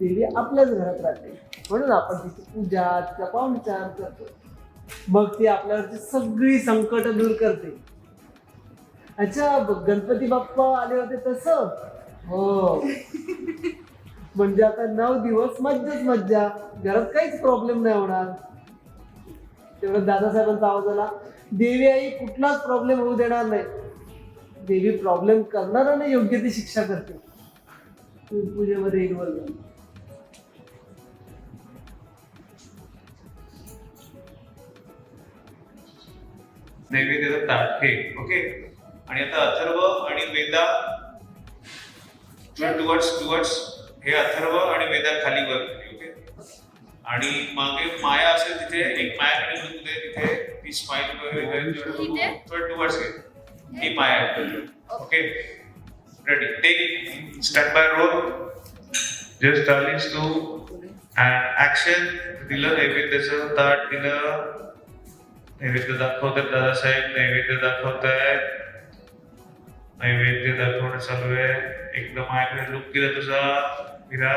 देवी आपल्याच घरात राहते. म्हणून आपण तिची पूजा तिचा पाहुणचार करतो. मग ती आपल्यावरची सगळी संकट दूर करते. अच्छा गणपती बाप्पा आले होते तसं. हो. म्हणजे आता नऊ दिवस मज्जाच मज्जा. घरात काहीच प्रॉब्लेम नाही होणार. तेवढं दादासाहेबांचा आवाज आला. देवी आई कुठलाच प्रॉब्लेम होऊ देणार नाही. देवी प्रॉब्लेम करणाऱ्यांना योग्य ती शिक्षा करते. पूजेमध्ये इन्व्हॉल्व नैवेद्याचं ताट हे ओके? आणि आता अथर्व आणि वेदा टुवर्ड्स टुवर्ड्स हे अथर्व आणि वेदा खाली वर ओके? आणि मागे माया असेल तिथे एक मायाकडे तिथे ती स्माइल वगैरे टुवर्ड्स घे ही माया okay? Ready take stand by roll just darlings to action दिलं नैवेद्याचं ताट दिलं नैवेद्य दाखवतात दादासाहेब नैवेद्य दाखवतायत नैवेद्य दाखवणं चालू आहे. एकदम माझ्याकडे लुक दिला तुझा विरा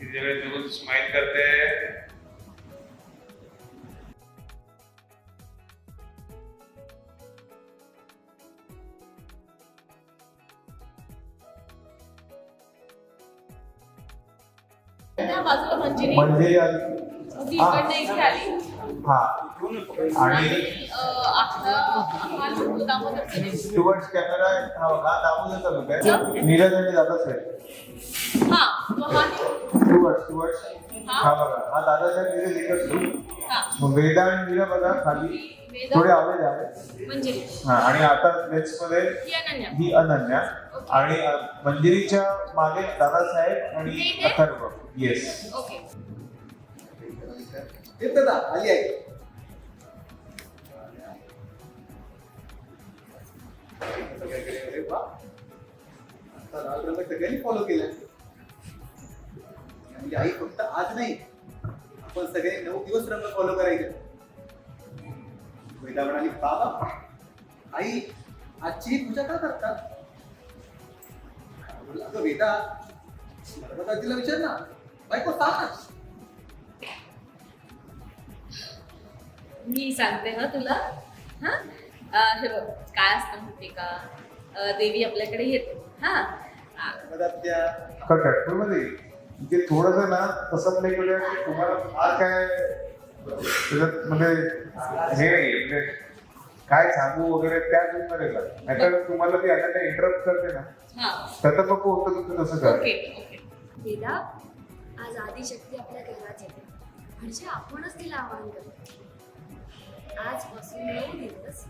तिच्याकडे बघून स्माइल करते. बाजूला मंजिरी. आली. हा. आणि हा. टुवर्ड्स कॅमेरा हा बघा दाबून चालू आहे नीरज आणि दादासाहेब हा तो हा टुवर्ड्स टुवर्ड्स हा. बघा हा दादासाहेब नीरज एकच हा. मग वेदा आणि मीरा बघा खाली. थोडे आवेज आहे मंजिरी हा आणि आता नेक्स्टमध्ये ही अनन्या. अनन्या आणि मंजिरीच्या मागे दादासाहेब आणि अथर्व. Yes okay. येतं ना आली आहे. अरे वा. आता लाल रंग सगळ्यांनी फॉलो केलं म्हणजे आई फक्त आज नाही आपण सगळे नऊ दिवस रंग फॉलो करायचे महिला म्हणाली बाबा आई आजची पूजा का करतात अगं वेदा नर्मदाजीला विचार ना बायको सांग मी सांगते ना तुला हा हे बघ काय असतं माहिती का? देवी आपल्याकडे येते. हा. मध्ये ते थोडस ना तसं की तुम्हाला फार काय त्याच्यात म्हणजे हे नाही म्हणजे काय सांगू वगैरे त्या मध्ये का नाहीतर तुम्हाला ती अनन्या इंटरप्ट करते ना. हा. त्याचं नको होतं तुम्ही तसं करा ओके ओके. वेदा आज आदिशक्ती आपल्या घरात येते म्हणजे आपणच तिला आवाहन करतो. आजपासून नऊ दिवस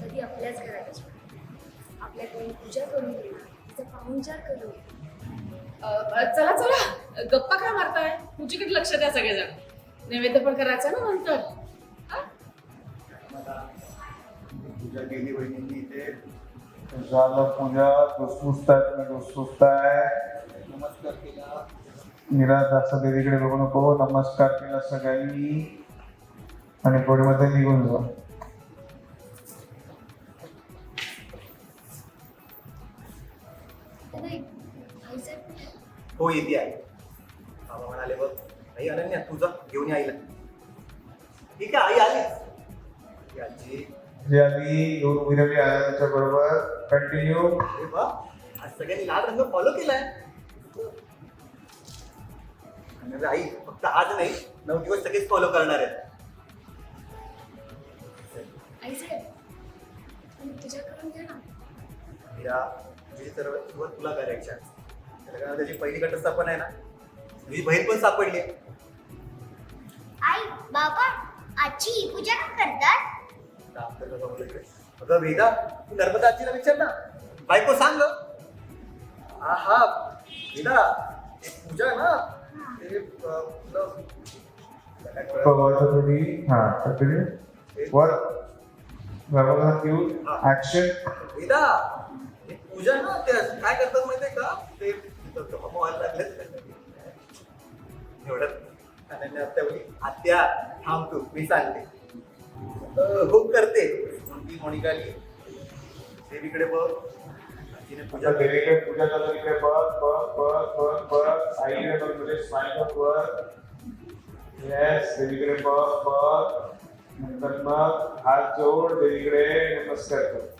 कधी आपल्याच घरात असणार आपल्याकडून पूजा करून घेणार तिचा पाहुणचार करून. घेणार चला चला. गप्पा काय मारताय? पूजेकडे लक्ष द्या सगळेजण. नैवेद्य पण करायचं ना नंतर. हा? पूजा केली वहिनींनी इथे. झालं पूजा धुसफुसताय तुम्ही धुसफुसताय नमस्कार केला. निराज असं देवीकडे बघू नको. नमस्कार केला सगळ्यांनी. आणि मध्ये निघून जा हो येते आई. बाबा म्हणाले बघ आई अनन्या तुझा घेऊन आईला. ठीक आहे आई आली. आजी जे आधी आनंदाच्या बरोबर. कंटिन्यू अरे आज सगळ्यांनी लाल रंग फॉलो केलाय. म्हणजे आई फक्त आज नाही नऊ दिवस सगळेच फॉलो करणार आहेत. पूजा करून घ्या ना. मीरा तुझी सर्व सुरुवात तुला करायची आहे. काय त्याची पहिली घटस्थापन आहे ना तुझी बहीण पण सापडली आहे. आई बाबा आजची ही पूजा का करतात. अगं वेदा तू नर्मदा आजीला विचार ना बायको सांग गं. हा हा वेदा एक पूजा आहे ना ते अं, काय कळलं? थोडी हा कंटिन्यू वर बरोबर घेऊन ऍक्शन वेदा एक पूजा आहे ना ते काय करतात माहितीये का ते. एवढ्यात अनन्या आत्या आत्या थांब तू मी सांगते हो करते ती मोनिकाली देवीकडे बघ तिने पूजा पूजा देवीकडे पूजा चालू इकडे बघ बघ बघ बघ बघ आईकडे बघ तुझे स्माईल वर येस देवीकडे बघ बघ नंतर मग हात जोड देवीकडे नमस्कार कर.